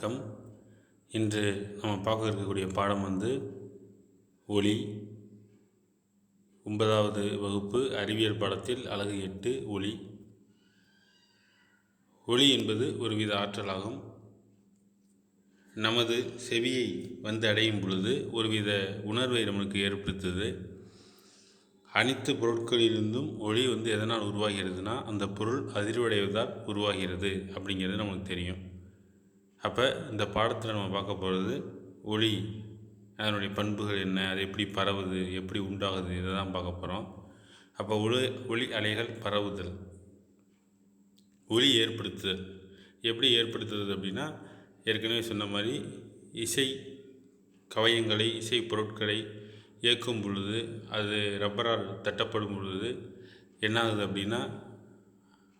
வணக்கம். இன்று நம்ம பார்க்க இருக்கக்கூடிய பாடம் வந்து ஒளி. ஒன்பதாவது வகுப்பு அறிவியல் பாடத்தில் அழகு எட்டு ஒளி. ஒளி என்பது ஒருவித ஆற்றலாகும். நமது செவியை வந்து அடையும் பொழுது ஒருவித உணர்வை நம்மளுக்கு ஏற்படுத்துது. அனைத்து பொருட்களிலிருந்தும் ஒளி வந்து எதனால் உருவாகிறதுனா அந்த பொருள் அதிர்வடைவதால் உருவாகிறது அப்படிங்கிறது நமக்கு தெரியும். அப்போ இந்த பாடத்தில் நம்ம பார்க்க போகிறது ஒளி அதனுடைய பண்புகள் என்ன அது எப்படி பரவுது எப்படி உண்டாகுது இதை தான் பார்க்க போகிறோம் அப்போ ஒளி ஒளி அலைகள் பரவுதல். ஒளி ஏற்படுத்துதல். எப்படி ஏற்படுத்துறது அப்படின்னா ஏற்கனவே சொன்ன மாதிரி இசை கவயங்களை இசை பொருட்களை இயக்கும் பொழுது அது ரப்பரால் தட்டப்படும் பொழுது என்ன ஆகுது அப்படின்னா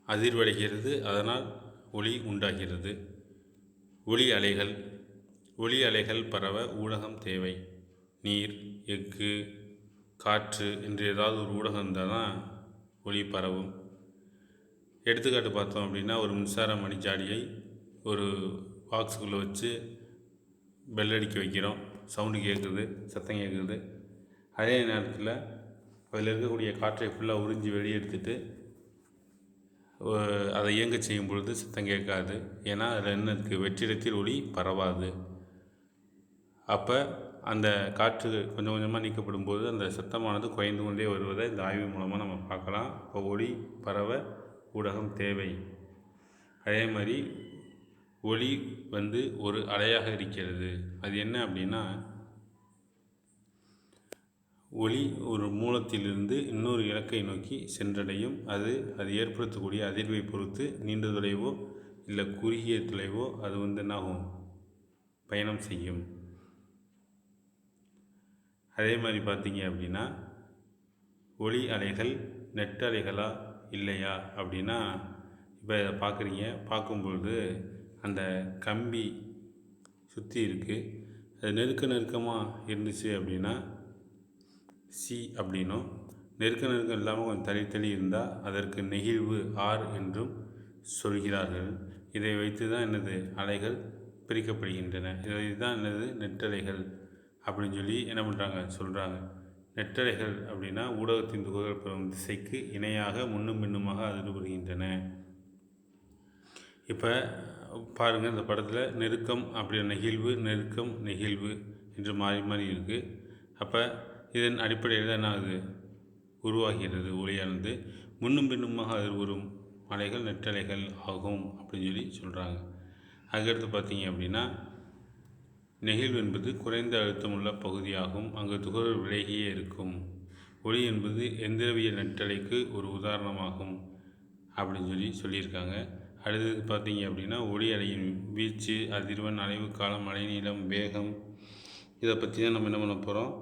அதிர்வடைகிறது அதனால் ஒளி உண்டாகிறது. ஒளி அலைகள் ஒளி அலைகள் பரவ ஊடகம் தேவை. நீர் எஃகு காற்று என்று ஏதாவது ஒரு ஊடகம் இருந்தால் தான் ஒளி பரவும். எடுத்துக்காட்டு பார்த்தோம் அப்படின்னா ஒரு மின்சார மணிச்சாடியை ஒரு பாக்ஸுக்குள்ளே வச்சு பெல் அடிக்க வைக்கிறோம். சவுண்டு கேட்குது சத்தம் கேட்குது அதே நேரத்தில் அதில் இருக்கக்கூடிய காற்றை ஃபுல்லாக உறிஞ்சி வெளியே எடுத்துகிட்டு அதை இயங்க செய்யும் பொழுது சத்தம் கேட்காது. ஏன்னா அதில் என்ன இருக்குது வெற்றிடத்தில் ஒளி பரவாது. அப்போ அந்த காற்று கொஞ்சம் கொஞ்சமாக நீக்கப்படும் போது அந்த சத்தமானது குறைந்து கொண்டே வருவதை இந்த ஆய்வு மூலமாக நம்ம பார்க்கலாம். இப்போ ஒளி பரவ ஊடகம் தேவை. அதே மாதிரி ஒளி வந்து ஒரு அலையாக இருக்கிறது. அது என்ன அப்படின்னா ஒளி ஒரு மூலத்திலிருந்து இன்னொரு இலக்கை நோக்கி சென்றடையும். அது அது ஏற்படுத்தக்கூடிய அதிர்வை பொறுத்து நீண்ட தொலைவோ இல்லை குறுகிய தொலைவோ அது வந்து என்னாகும்? பயணம் செய்யும். அதே மாதிரி பார்த்தீங்க அப்படின்னா ஒளி அலைகள் நெட் அலைகளா இல்லையா அப்படின்னா இப்போ இதை பார்க்குறீங்க பார்க்கும்பொழுது அந்த கம்பி சுற்றி இருக்குது அது நெருக்க நெருக்கமாக இருந்துச்சு அப்படின்னா சி அப்படின்னும் நெருக்க நெருக்கம் இல்லாமல் கொஞ்சம் தள்ளி தள்ளி இருந்தால் அதற்கு நெகிழ்வு ஆர் என்றும் சொல்கிறார்கள். இதை வைத்து தான் எனது அலைகள் பிரிக்கப்படுகின்றன. இதை தான் என்னது நெட்டலைகள் அப்படின்னு சொல்லி என்ன பண்ணுறாங்க சொல்கிறாங்க நெட்டலைகள் அப்படின்னா ஊடகத்தின் துகள்கள் பெறும் திசைக்கு இணையாக முன்னும் பின்னுமாக அதிர்வுறுகின்றன இப்போ பாருங்கள் இந்த படத்தில் நெருக்கம் அப்படி நெகிழ்வு நெருக்கம் நெகிழ்வு என்று மாறி மாறி இருக்குது அப்போ இதன் அடிப்படையில் தான் அது உருவாகிறது ஒளியானது முன்னும் பின்னுமாக அதிர்வரும் மலைகள் நெற்றலைகள் ஆகும் அப்படின்னு சொல்லி சொல்கிறாங்க அதுக்கடுத்து பார்த்தீங்க அப்படின்னா நெகிழ்வு என்பது குறைந்த அழுத்தமுள்ள பகுதியாகும். அங்கு துகள் விலகியே இருக்கும். ஒளி என்பது எந்திரவியல் நெற்றலைக்கு ஒரு உதாரணமாகும் அப்படின்னு சொல்லி சொல்லியிருக்காங்க. அடுத்தது பார்த்தீங்க அப்படின்னா ஒளி அலையின் வீச்சு அதிர்வன் அலைவு காலம் அலைநீளம் வேகம் இதை பற்றி தான் நம்ம என்ன பண்ண போகிறோம்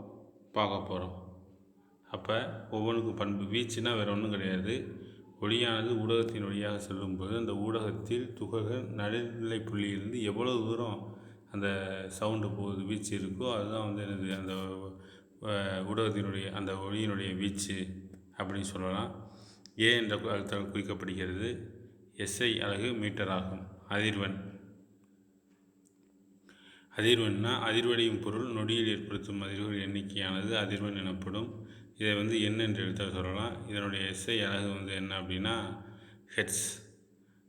பார்க்க போகிறோம் அப்போ ஒவ்வொன்றுக்கும் பண்பு வீச்சுனா வேறு ஒன்றும் கிடையாது. ஒளியானது ஊடகத்தின் வழியாக செல்லும்போது அந்த ஊடகத்தில் துகள்கள் நடுநிலை புள்ளியிலிருந்து எவ்வளோ தூரம் அந்த சவுண்டு போகுது வீச்சு இருக்கோ அதுதான் வந்து எனது அந்த ஊடகத்தினுடைய அந்த ஒளியினுடைய வீச்சு அப்படின்னு சொல்லலாம். ஏ என்ற அழுத்தால் குறிக்கப்படுகிறது. எஸ்ஐ அலகு மீட்டர் ஆகும். அதிர்வெண். அதிர்வெண்ணா அதிர்வடையும் பொருள் நொடியில் ஏற்படுத்தும் அதிர்வுகள் எண்ணிக்கையானது அதிர்வெண் எனப்படும். இதை வந்து என்ன என்று எடுத்தால் சொல்லலாம். இதனுடைய எஸ்ஐ அழகு வந்து என்ன அப்படின்னா ஹெட்ஸ்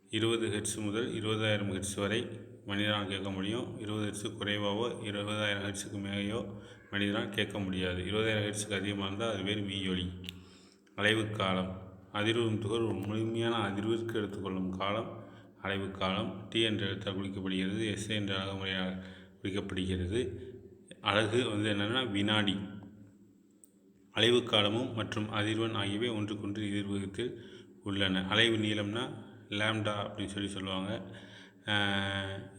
இருபது ஹெட்ஸ் முதல் இருபதாயிரம் ஹெட்ஸ் வரை மனிதனால் கேட்க முடியும். இருபது ஹெட்ஸு குறைவாகவோ இருபதாயிரம் ஹெட்ஸுக்கு மேலேயோ மனிதனால் கேட்க முடியாது. இருபதாயிரம் ஹெட்ஸுக்கு அதிகமாக இருந்தால் அது பேர் மீயொலி அலைவு காலம். அதிர்வும் துகள் ஒரு முழுமையான அதிர்விற்கு எடுத்துக்கொள்ளும் காலம். அலைவு காலம் டி என்ற எழுத்தால் குறிக்கப்படுகிறது. எஸ் என்ற அழகு குறிக்கப்படுகிறது அழகு வந்து என்னென்னா வினாடி. அலைவு காலமும் மற்றும் அதிர்வெண் ஆகியவை ஒன்றுக்கொன்று எதிர்வகத்தில் உள்ளன. அலைவு நீளம்னா லேம்டா அப்படின்னு சொல்லி சொல்லுவாங்க.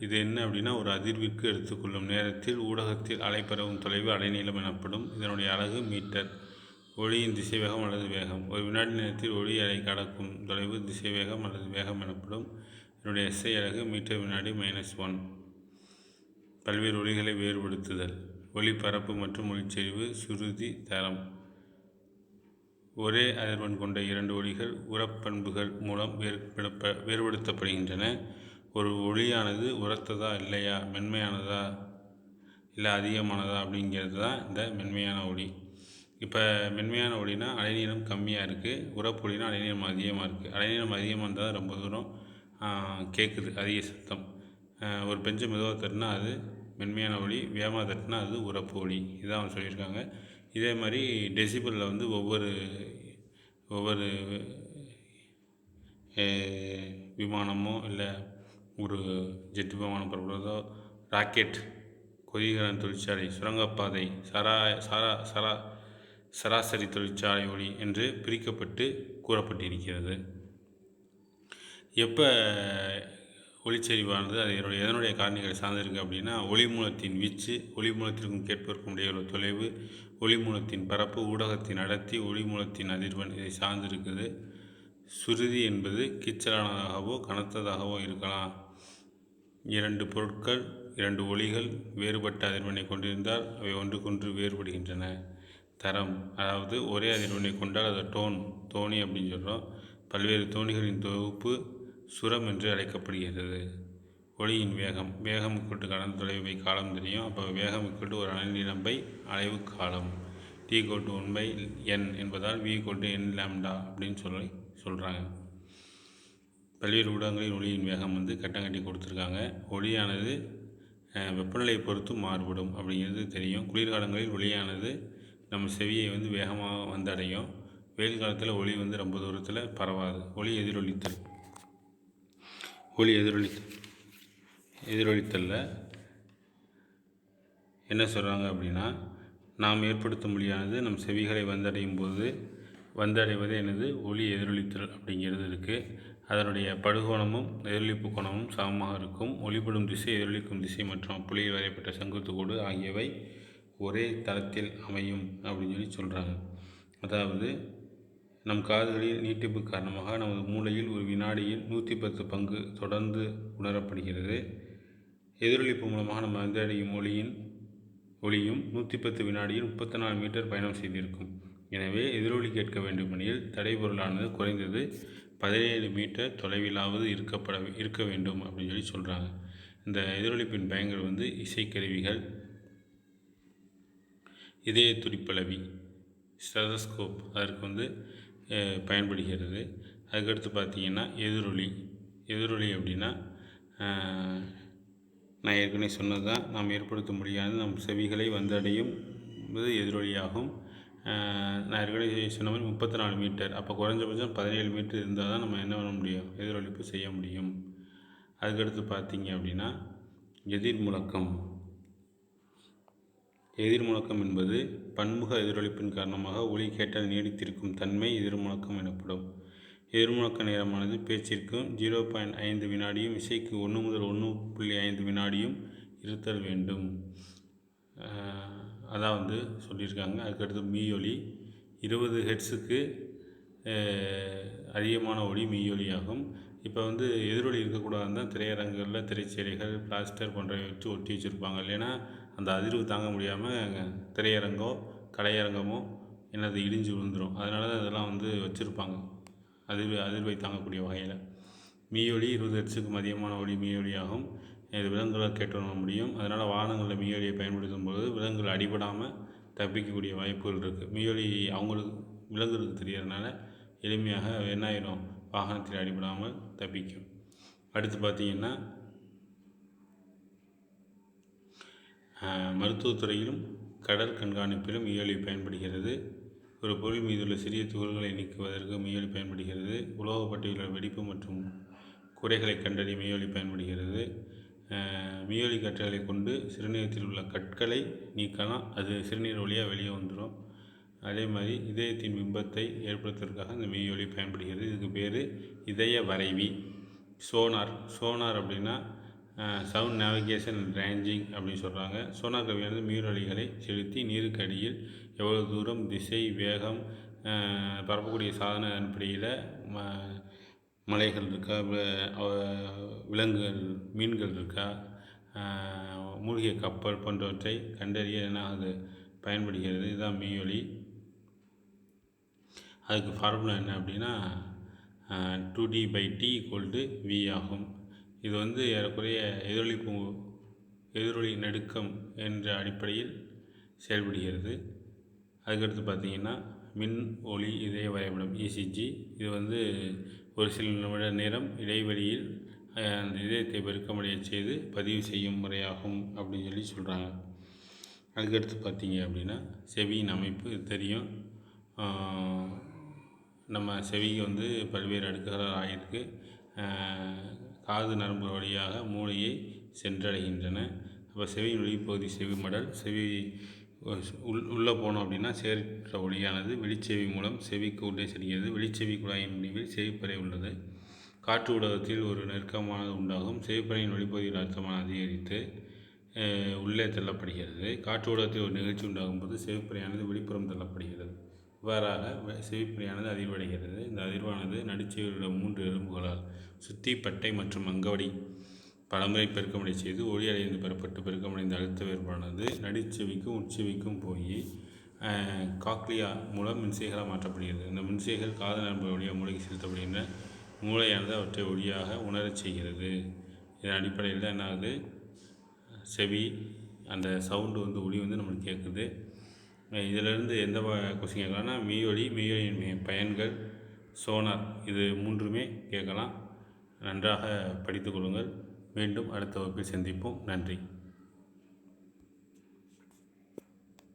இது என்ன அப்படின்னா ஒரு அதிர்விற்கு எடுத்துக்கொள்ளும் நேரத்தில் ஊடகத்தில் அலை பரவும் தொலைவு அலைநீளம் எனப்படும். இதனுடைய அலகு மீட்டர். ஒளியின் திசைவேகம் அல்லது வேகம். ஒரு வினாடி நேரத்தில் ஒளி அலை கடக்கும் தொலைவு திசைவேகம் அல்லது வேகம் எனப்படும். இதனுடைய எஸ்ஐ அலகு மீட்டர் வினாடி மைனஸ் ஒன் பல்வேறு ஒளிகளை வேறுபடுத்துதல் ஒளி பரப்பு மற்றும் ஒளிச்செறிவு சுருதி தரம் ஒரே அதிர்வெண் கொண்ட இரண்டு ஒளிகள் உரப்பண்புகள் மூலம் வேறுபடுப்ப வேறுபடுத்தப்படுகின்றன. ஒரு ஒளியானது உரத்ததா இல்லையா மென்மையானதா இல்லை அதிகமானதா அப்படிங்கிறது தான் இந்த மென்மையான ஒளி. இப்போ மென்மையான ஒளினா அலைநீளம் கம்மியாக இருக்குது உரப்பு ஒளினா அலைநீளம் அதிகமாக இருக்குது அலைநீளம் அதிகமாக இருந்தால் ரொம்ப தூரம் கேட்குது அதிக சத்தம். ஒரு பெஞ்சை மெதுவாக தட்டினா அது மென்மையான ஒளி வேகமாக தட்டினா அது உரப்பு ஒளி. இதான் அவங்க சொல்லியிருக்காங்க. இதே மாதிரி டெசிபிளில் வந்து ஒவ்வொரு ஒவ்வொரு விமானமோ இல்லை ஒரு ஜெட் விமானம் புறப்படுறதோ ராக்கெட் கொதிகரன் தொழிற்சாலை சுரங்கப்பாதை சரா சாரா சரா சராசரி தொழிற்சாலை ஒளி என்று பிரிக்கப்பட்டு கூறப்பட்டிருக்கிறது. எப்போ ஒளிச்செறிவானது அது என்னுடைய எதனுடைய காரணிகளை சார்ந்திருக்கு அப்படின்னா ஒளி மூலத்தின் வீச்சு ஒளி மூலத்திற்கும் கேட்பதற்கும் இடையே உள்ள தொலைவு ஒளி மூலத்தின் பரப்பு ஊடகத்தின் அடர்த்தி ஒளி மூலத்தின் அதிர்வெண் இதை சார்ந்திருக்குது. சுருதி என்பது கிச்சலானதாகவோ கனத்ததாகவோ இருக்கலாம். இரண்டு பொருட்கள் இரண்டு ஒளிகள் வேறுபட்ட அதிர்வெண்ணை கொண்டிருந்தால் அவை ஒன்றுக்கொன்று வேறுபடுகின்றன. தரம் அதாவது ஒரே அதிர்வெண்ணை கொண்டால் அதை டோன் தோணி அப்படின்னு சொல்கிறோம் பல்வேறு தோணிகளின் தொகுப்பு சுரம் என்று அழைக்கப்படுகிறது. ஒளியின் வேகம் வேகம் கூட்டு கடந்த தொலைவை காலம் தெரியும். அப்போ வேகம் கூட்டு ஒரு அலைநீளம் அலைவு காலம். டி கோட்டு ஒன் பை என் என்பதால் வி கோட்டு என் லேம்டா அப்படின்னு சொல்லி சொல்கிறாங்க பல்வேறு ஊடகங்களில் ஒளியின் வேகம் வந்து கட்டங்கட்டி கொடுத்துருக்காங்க. ஒளியானது வெப்பநிலையை பொறுத்து மாறுபடும் அப்படிங்கிறது தெரியும். குளிர்காலங்களில் ஒளியானது நம்ம செவியை வந்து வேகமாக வந்தடையும். வெயில் காலத்தில் ஒளி வந்து ரொம்ப தூரத்தில் பரவாது. ஒளி எதிரொலித்தல். ஒளி எதிரொலி எதிரொலித்தல்ல. என்ன சொல்கிறாங்க அப்படின்னா நாம் ஏற்படுத்தும் மொழியானது நம் செவிகளை வந்தடையும் போது வந்தடைவது எனது ஒளி எதிரொலித்தல் அப்படிங்கிறது இருக்குது அதனுடைய படுகோணமும் எதிரொலிப்பு கோணமும் சமமாக இருக்கும். ஒளிப்படும் திசை எதிரொலிக்கும் திசை மற்றும் புலியில் வரையப்பட்ட செங்குத்து கோடு ஆகியவை ஒரே தளத்தில் அமையும் அப்படின்னு சொல்லி சொல்கிறாங்க அதாவது நம் காதுகளில் நீட்டிப்பு காரணமாக நமது மூளையில் ஒரு வினாடியில் நூற்றி பத்து பங்கு தொடர்ந்து உணரப்படுகிறது. எதிரொலிப்பு மூலமாக நம்ம வந்தடையும் ஒளியின் ஒளியும் நூற்றி பத்து வினாடியில் முப்பத்தி நாலு மீட்டர் பயணம் செய்திருக்கும். எனவே எதிரொலி கேட்க வேண்டுமெனில் தடைபொருளானது குறைந்தது பதினேழு மீட்டர் தொலைவிலாவது இருக்கப்பட இருக்க வேண்டும் அப்படின்னு சொல்லி சொல்கிறாங்க இந்த எதிரொலிப்பின் பயன்கள் வந்து இசைக்கருவிகள் இதய துடிப்பளவி ஸ்டெதஸ்கோப் அதற்கு வந்து பயன்படுகிறது. அதுக்கடுத்து பார்த்தீங்கன்னா எதிரொலி. எதிரொலி அப்படின்னா நான் ஏற்கனவே சொன்னது தான் நாம் ஏற்படுத்த முடியாத. நம் செவிகளை வந்தடையும் எதிரொலியாகும். நான் ஏற்கனவே சொன்ன மாதிரி முப்பத்தி நாலு மீட்டர். அப்போ குறைஞ்சபட்சம் பதினேழு மீட்டர் இருந்தால் தான் நம்ம என்ன பண்ண முடியும்? எதிரொலிப்பு செய்ய முடியும். அதுக்கடுத்து பார்த்தீங்க அப்படின்னா எதிர் முழக்கம். எதிர்முழக்கம் என்பது பன்முக எதிரொலிப்பின் காரணமாக ஒலி கேட்டால் நீடித்திருக்கும் தன்மை எதிர்முழக்கம் எனப்படும். எதிர்முழக்க நேரமானது பேச்சிற்கு ஜீரோ பாயிண்ட் ஐந்து வினாடியும் இசைக்கு ஒன்று முதல் ஒன்று புள்ளி ஐந்து வினாடியும் இருத்தல் வேண்டும். அதான் வந்து சொல்லியிருக்காங்க. அதுக்கடுத்து மீயொலி இருபது ஹெட்ஸுக்கு அதிகமான ஒளி மீயொலியாகும் இப்போ வந்து எதிரொலி இருக்கக்கூடாதுன்னு தான் திரையரங்குகளில் திரைச்சேரிகள் பிளாஸ்டர் போன்றவை வச்சு ஒட்டி வச்சுருப்பாங்க. இல்லைன்னா அந்த அதிர்வு தாங்க முடியாமல் திரையரங்கோ கலையரங்கமோ என்னது இடிஞ்சு விழுந்துடும் அதனால தான் இதெல்லாம் வந்து வச்சுருப்பாங்க. அதிர்வு அதிர்வை தாங்கக்கூடிய வகையில். மீயொலி இருபது லட்சத்துக்கு மதியமான ஒளி மீயொலியாகும். இது விலங்குகளால் கேட்டு முடியும். அதனால் வாகனங்களில் மீயொலியை பயன்படுத்தும் போது விலங்குகள் அடிபடாமல் தப்பிக்கக்கூடிய வாய்ப்புகள் இருக்குது மீயொலி அவங்களுக்கு விலங்குகளுக்கு தெரியறதுனால எளிமையாக என்ன ஆயிரும் வாகனத்தில் அடிபடாமல் தப்பிக்கும். அடுத்து பார்த்தீங்கன்னா மருத்துவத்துறையிலும் கடல் கண்காணிப்பிலும் இயலி பயன்படுகிறது. ஒரு பொருள் மீதுள்ள சிறிய துகள்களை நீக்குவதற்கு மீயொலி பயன்படுகிறது. உலோகப்பட்டியில் பட்டியலில் வெடிப்பு மற்றும் குறைகளை கண்டறிய மீயொலி பயன்படுகிறது. மெய்யொலி மீயொலி கற்றைகளை கொண்டு சிறுநீரத்தில் உள்ள கற்களை நீக்கலாம். அது சிறுநீர் வழியாக வெளியே வந்துடும் அதே மாதிரி இதயத்தின் பிம்பத்தை ஏற்படுத்துவதற்காக இந்த மெய்யொலி பயன்படுகிறது. இதுக்கு பேர் இதய வரைவி. சோனார். சோனார் அப்படின்னா சவுண்ட் நேவிகேஷன் ரேஞ்சிங் அப்படின்னு சொல்கிறாங்க சோனார் கருவியானது மீறொலிகளை செலுத்தி நீருக்கு அடியில் எவ்வளோ தூரம் திசை வேகம் பரப்பக்கூடிய சாதன அடிப்படையில் ம மலைகள் இருக்கா விலங்குகள் மீன்கள் இருக்கா மூழ்கிய கப்பல் போன்றவற்றை கண்டறிய என்ன அது பயன்படுகிறது? இதுதான் மீயொலி அதுக்கு ஃபார்முலா என்ன அப்படின்னா two D by T equal to V ஆகும். இது வந்து ஏறக்குறைய எதிரொலி பூ எதிரொலி நடுக்கம் என்ற அடிப்படையில் செயல்படுகிறது. அதுக்கடுத்து பார்த்தீங்கன்னா மின் ஒளி இதய வரைபடம் இசிஜி இது வந்து ஒரு சில நிமிட நேரம் இடைவெளியில் அந்த இதயத்தை பெருக்கமடைய செய்து பதிவு செய்யும் முறையாகும் அப்படின்னு சொல்லி சொல்கிறாங்க அதுக்கடுத்து பார்த்தீங்க அப்படின்னா செவியின் அமைப்பு தெரியும். நம்ம செவிக்கு வந்து பல்வேறு அடுக்குகளாக ஆகியிருக்கு காது நரம்பு வழியாக மூளையை சென்றடைகின்றன. அப்போ செவியின் வெளிப்பகுதி செவி மடல். செவி உள் உள்ளே போனோம் அப்படின்னா சேர்க்கிற ஒளியானது. வெளிச்செவி மூலம் செவிக்கு உள்ளே செல்கிறது. வெளிச்செவி குழாயின் முடிவில் செவிப்பறை உள்ளது. காற்று ஊடகத்தில் ஒரு நெருக்கமானது உண்டாகும். செவிப்பறையின் வெளிப்பகுதியில் அர்த்தமான அதிகரித்து உள்ளே தள்ளப்படுகிறது. காற்று ஊடகத்தில் ஒரு நிகழ்ச்சி உண்டாகும் போது செவிப்பறையானது வெளிப்புறம் தள்ளப்படுகிறது. இவ்வாறாக வெ- அதிர்வடைகிறது. இந்த அதிர்வானது நடுச்செவியில் மூன்று எலும்புகளால் சுத்தி பட்டை மற்றும் அங்கவடி பலமுறை பெருக்கமடை செய்து ஒளி அடைந்து பெறப்பட்டு பெருக்கமடைந்த அழுத்த வேறுபாடானது நடுச்செவிக்கும் உட்செவிக்கும் போய் காக்லியா மூலம் மின்சைகளாக மாற்றப்படுகிறது. இந்த மின்சைகள் காத நரம்பு வழியாக மூளைக்கு செலுத்தப்படுகின்றன மூளையானது அவற்றை ஒளியாக உணரச் செய்கிறது. இதன் அடிப்படையில் தான் என்ன ஆகுது செவி அந்த சவுண்டு வந்து ஒளி வந்து நம்மளுக்கு கேட்குது. இதிலிருந்து எந்த கொஸ்டின் கேட்கலாம்னா மெய்யொலி மெய்யொலியின் பயன்கள் சோனார் இது மூன்றுமே கேட்கலாம். நன்றாக படித்துக் கொள்ளுங்கள். மீண்டும் அடுத்த வகுப்பில் சந்திப்போம். நன்றி.